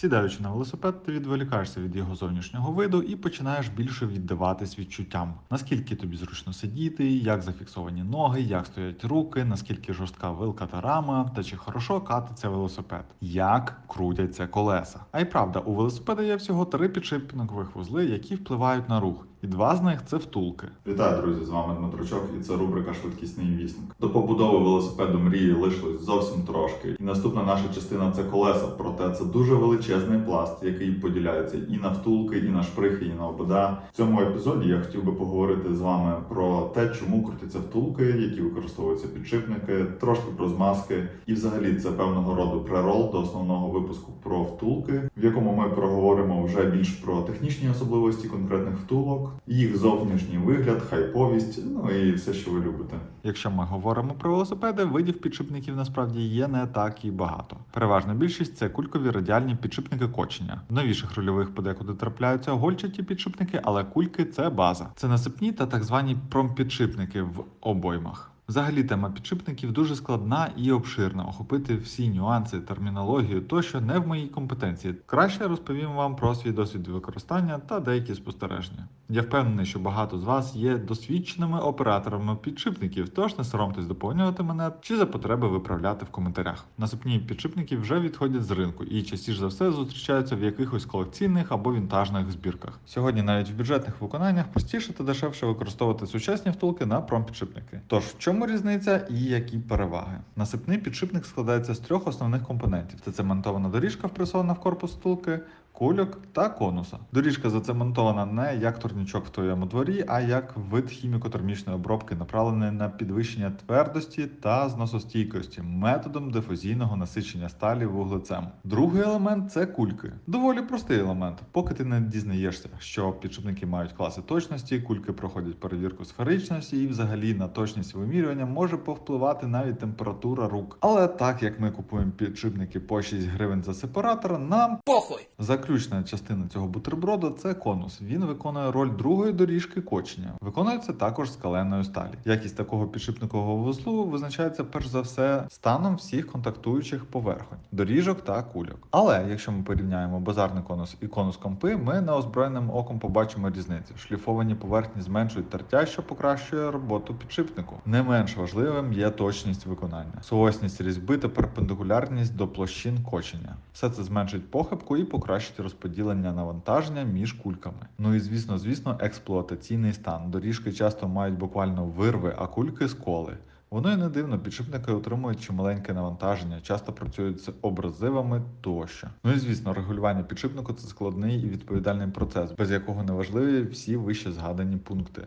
Сідаючи на велосипед, ти відволікаєшся від його зовнішнього виду і починаєш більше віддаватись відчуттям, наскільки тобі зручно сидіти, як зафіксовані ноги, як стоять руки, наскільки жорстка вилка та рама, та чи хорошо катиться велосипед, як крутяться колеса. А й правда, у велосипеда є всього три підшипникових вузли, які впливають на рух. І два з них це втулки. Вітаю, друзі! З вами Дмитрочок, і це рубрика Швидкісний вісник. До побудови велосипеду мрії лишилось зовсім трошки. І наступна наша частина це колеса. Проте це дуже величезний пласт, який поділяється і на втулки, і на шприхи, і на обода. В цьому епізоді я хотів би поговорити з вами про те, чому крутяться втулки, які використовуються підшипники, трошки про змазки, і взагалі це певного роду прерол до основного випуску про втулки, в якому ми проговоримо вже більш про технічні особливості конкретних втулок, їх зовнішній вигляд, хайповість, ну і все, що ви любите. Якщо ми говоримо про велосипеди, видів підшипників насправді є не так і багато. Переважна більшість це кулькові радіальні підшипники кочення. В новіших рульових подекуди трапляються гольчаті підшипники, але кульки це база. Це насипні та так звані промпідшипники в обоймах. Взагалі тема підшипників дуже складна і обширна. Охопити всі нюанси, термінологію тощо не в моїй компетенції. Краще розповім вам про свій досвід використання та деякі спостереження. Я впевнений, що багато з вас є досвідченими операторами підшипників, тож не соромтесь доповнювати мене чи за потреби виправляти в коментарях. Насипні підшипники вже відходять з ринку і частіше за все зустрічаються в якихось колекційних або вінтажних збірках. Сьогодні навіть в бюджетних виконаннях простіше та дешевше використовувати сучасні втулки на промпідшипники. Тож чому різниця і які переваги? Насипний підшипник складається з трьох основних компонентів: це цементована доріжка, впресована в корпус втулки. Кульок та конуса. Доріжка зацементована не як турнічок в твоєму дворі, а як вид хіміко-термічної обробки, направлений на підвищення твердості та зносостійкості методом дифузійного насичення сталі вуглецем. Другий елемент це кульки. Доволі простий елемент. Поки ти не дізнаєшся, що підшипники мають класи точності, кульки проходять перевірку сферичності і взагалі на точність вимірювання може повпливати навіть температура рук. Але так як ми купуємо підшипники по 6 гривень за сепаратор, нам Похуй. Заключна частина цього бутерброду це конус. Він виконує роль другої доріжки кочення. Виконується також з каленої сталі. Якість такого підшипникового вузлу визначається перш за все станом всіх контактуючих поверхонь, доріжок та кульок. Але якщо ми порівняємо базарний конус і конус компи, ми неозброєним оком побачимо різницю. Шліфовані поверхні зменшують тертя, що покращує роботу підшипнику. Не менш важливим є точність виконання, суосність різьби та перпендикулярність до площин кочення. Все це зменшить похибку і покращить розподілення навантаження між кульками. Ну і звісно, звісно, експлуатаційний стан. Доріжки часто мають буквально вирви, а кульки сколи. Воно і не дивно, підшипники отримують чималеньке навантаження, часто працюють з образивами тощо. Ну і звісно, регулювання підшипнику це складний і відповідальний процес, без якого неважливі всі вище згадані пункти.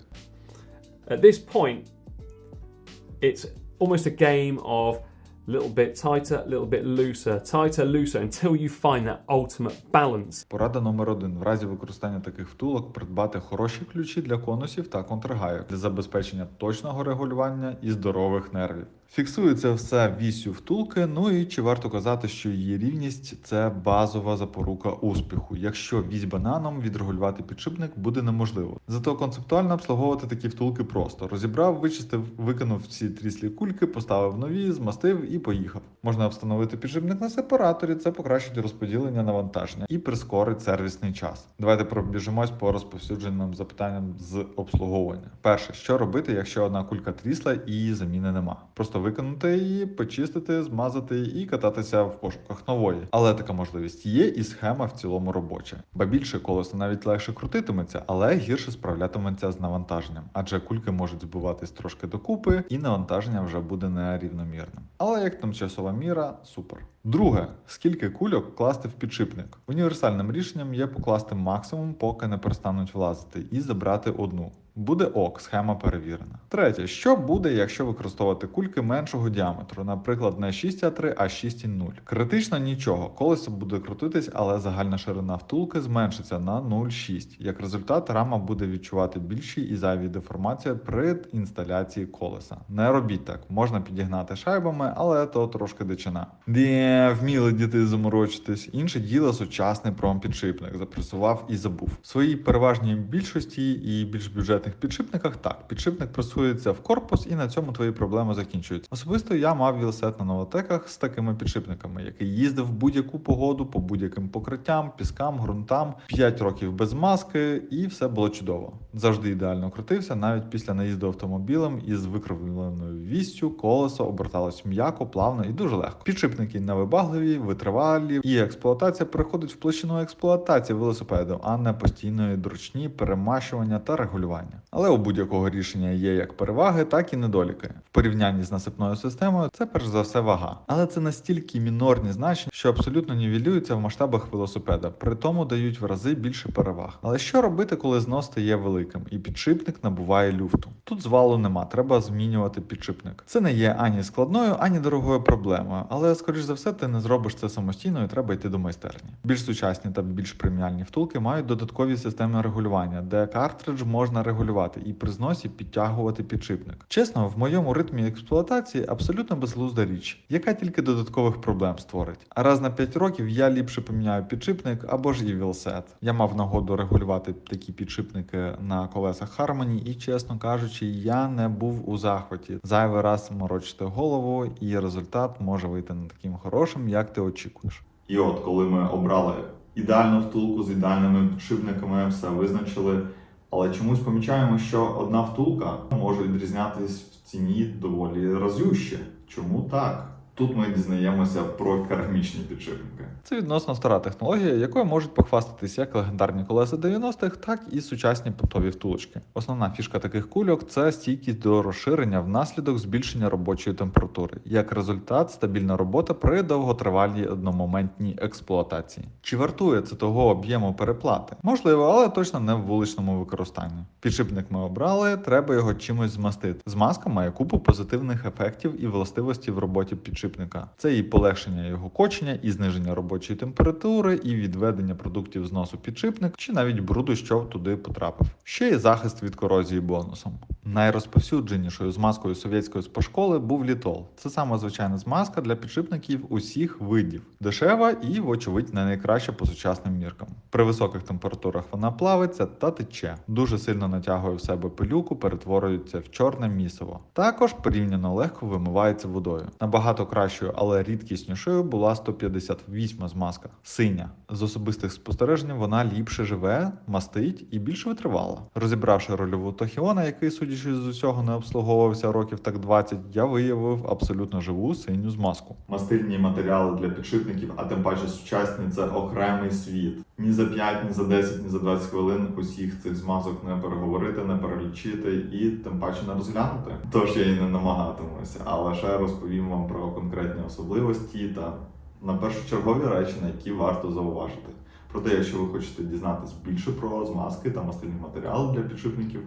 At this point, it's almost a game of little bit tighter, little bit looser, tighter, looser until you find that ultimate balance. Порада номер один: в разі використання таких втулок придбати хороші ключі для конусів та контргайок для забезпечення точного регулювання і здорових нервів. Фіксується все вісю втулки. Ну і чи варто казати, що її рівність це базова запорука успіху. Якщо вісь бананом відрегулювати підшипник буде неможливо. Зато концептуально обслуговувати такі втулки просто розібрав, вичистив, викинув всі тріслі кульки, поставив нові, змастив і поїхав. Можна встановити підшипник на сепараторі, це покращить розподілення навантаження і прискорить сервісний час. Давайте пробіжимось по розповсюдженим запитанням з обслуговування. Перше, що робити, якщо одна кулька трісла і заміни нема? Просто викинути її, почистити, змазати і кататися в пошуках нової. Але така можливість є, і схема в цілому робоча. Ба більше колесо навіть легше крутитиметься, але гірше справлятиметься з навантаженням, адже кульки можуть збиватись трошки докупи, і навантаження вже буде нерівномірним. Але як тимчасова міра, супер. Друге, скільки кульок класти в підшипник? Універсальним рішенням є покласти максимум, поки не перестануть влазити, і забрати одну. Буде ок, схема перевірена. Третє, що буде, якщо використовувати кульки меншого діаметру, наприклад, не 6А3, а 6,0. Критично нічого, колесо буде крутитись, але загальна ширина втулки зменшиться на 0,6. Як результат, рама буде відчувати більші і зайві деформації при інсталяції колеса. Не робіть так, можна підігнати шайбами, але то трошки дичина. Не вміли діти заморочитись. Інше діло сучасний промпідшипник запресував і забув. В своїй переважній більшості і більш бюджетних підшипниках так, підшипник пресується в корпус, і на цьому твої проблеми закінчуються. Особисто я мав велосипед на новотеках з такими підшипниками, який їздив в будь-яку погоду по будь-яким покриттям, піскам, ґрунтам, 5 років без маски, і все було чудово. Завжди ідеально крутився, навіть після наїзду автомобілем із викривленою вістю, колесо оберталось м'яко, плавно і дуже легко. Підшипники невибагливі, витривалі, і експлуатація переходить в площину експлуатації велосипеду, а не постійної дрочні перемащування та регулювання. Але у будь-якого рішення є як переваги, так і недоліки. В порівнянні з насипною системою це перш за все вага. Але це настільки мінорні значення, що абсолютно нівелюються в масштабах велосипеда, при тому дають в рази більше переваг. Але що робити, коли знос стає великим і підшипник набуває люфту? Тут звалу нема, треба змінювати підшипник. Це не є ані складною, ані дорогою проблемою, але скоріш за все ти не зробиш це самостійно і треба йти до майстерні. Більш сучасні та більш преміальні втулки мають додаткові системи регулювання, де картридж можна регулювати і при зносі підтягувати підшипник. Чесно, в моєму ритмі експлуатації абсолютно безглузда річ, яка тільки додаткових проблем створить. А раз на 5 років я ліпше поміняю підшипник або ж і вілсет. Я мав нагоду регулювати такі підшипники на колесах Harmony, і чесно кажучи, я не був у захваті. Зайвий раз морочити голову, і результат може вийти не таким хорошим, як ти очікуєш. І от коли ми обрали ідеальну втулку з ідеальними підшипниками, все визначили. Але чомусь помічаємо, що одна втулка може відрізнятись в ціні доволі разюще. Чому так? Тут ми дізнаємося про керамічні підшипники. Це відносно стара технологія, якою можуть похвастатись як легендарні колеса 90-х, так і сучасні пунктові втулочки. Основна фішка таких кульок це стійкість до розширення внаслідок збільшення робочої температури. Як результат, стабільна робота при довготривалій одномоментній експлуатації. Чи вартує це того об'єму переплати? Можливо, але точно не в вуличному використанні. Підшипник ми обрали, треба його чимось змастити. Змазка має купу позитивних ефектів і властивості в роботі підшипника. Це і полегшення його кочення, і зниження робочої температури, і відведення продуктів зносу підшипник, чи навіть бруду, що туди потрапив. Ще є захист від корозії бонусом. Найрозповсюдженішою змазкою совєтської спашколи був літол. Це саме звичайна змазка для підшипників усіх видів, дешева і, вочевидь, не найкраща по сучасним міркам. При високих температурах вона плавиться та тече, дуже сильно натягує в себе пилюку, перетворюється в чорне місиво. Також порівняно легко вимивається водою. Набагато кращою, але рідкіснішою була 158 змазка. Синя. З особистих спостережень вона ліпше живе, мастить і більш витривала. Розібравши рольову Тохіона, який, судячи з усього, не обслуговувався років так 20, я виявив абсолютно живу синю змазку. Мастильні матеріали для підшипників, а тим паче сучасні це окремий світ. Ні за 5, ні за 10, ні за 20 хвилин усіх цих змазок не переговорити, не перелічити і тим паче не розглянути. Тож я і не намагатимуся, а лише розповім вам про конкретні особливості та на першочергові речі, на які варто зауважити. Проте, якщо ви хочете дізнатись більше про змазки та мастильні матеріали для підшипників,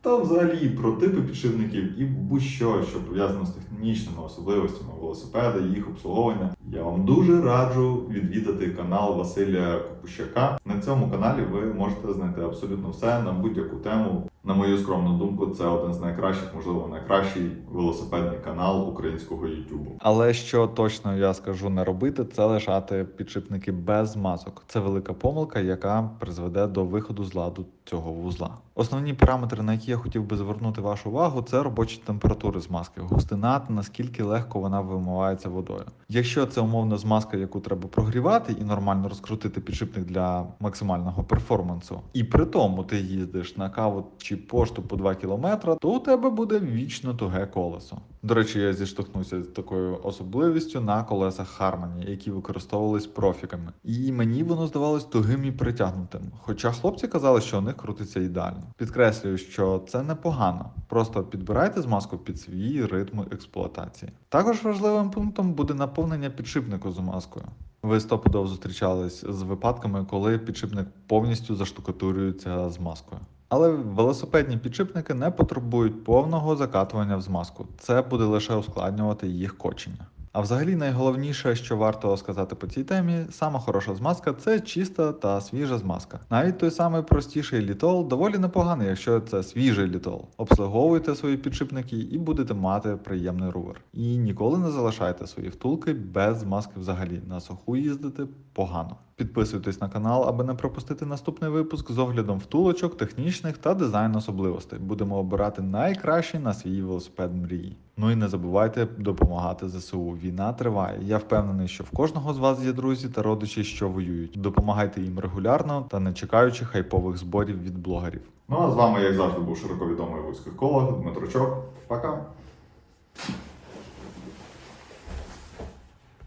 та взагалі про типи підшипників і будь-що, що пов'язано з технічними особливостями велосипеда, їх обслуговування, я вам дуже раджу відвідати канал Василя Копущака. На цьому каналі ви можете знайти абсолютно все на будь-яку тему. На мою скромну думку, це один з найкращих, можливо, найкращий велосипедний канал українського Ютубу. Але що точно я скажу не робити, це лишати підшипники без змазок. Це велика помилка, яка призведе до виходу з ладу цього вузла. Основні параметри, на які я хотів би звернути вашу увагу, це робочі температури змазки, густина та наскільки легко вона вимивається водою. Якщо це умовна змазка, яку треба прогрівати і нормально розкрутити підшипник для максимального перформансу, і при тому ти їздиш на каву чи пошту по 2 км, то у тебе буде вічно туге колесо. До речі, я зіштовхнувся з такою особливістю на колесах Harmony, які використовувались профіками. І мені воно здавалось тугим і притягнутим. Хоча хлопці казали, що у них крутиться ідеально. Підкреслюю, що це непогано. Просто підбирайте змазку під свій ритм експлуатації. Також важливим пунктом буде наповнення підшипнику змазкою. Ви стопудово зустрічались з випадками, коли підшипник повністю заштукатурюється змазкою. Але велосипедні підшипники не потребують повного закатування в змазку. Це буде лише ускладнювати їх кочення. А взагалі найголовніше, що варто сказати по цій темі, сама хороша змазка це чиста та свіжа змазка. Навіть той самий простіший літол доволі непоганий, якщо це свіжий літол. Обслуговуйте свої підшипники і будете мати приємний рувер. І ніколи не залишайте свої втулки без змазки взагалі. На суху їздити погано. Підписуйтесь на канал, аби не пропустити наступний випуск з оглядом втулочок, технічних та дизайн особливостей. Будемо обирати найкращі на свій велосипед мрії. Ну і не забувайте допомагати ЗСУ. Війна триває. Я впевнений, що в кожного з вас є друзі та родичі, що воюють. Допомагайте їм регулярно та не чекаючи хайпових зборів від блогерів. Ну а з вами, як завжди, був широко відомий коло Дмитрочок. Пока.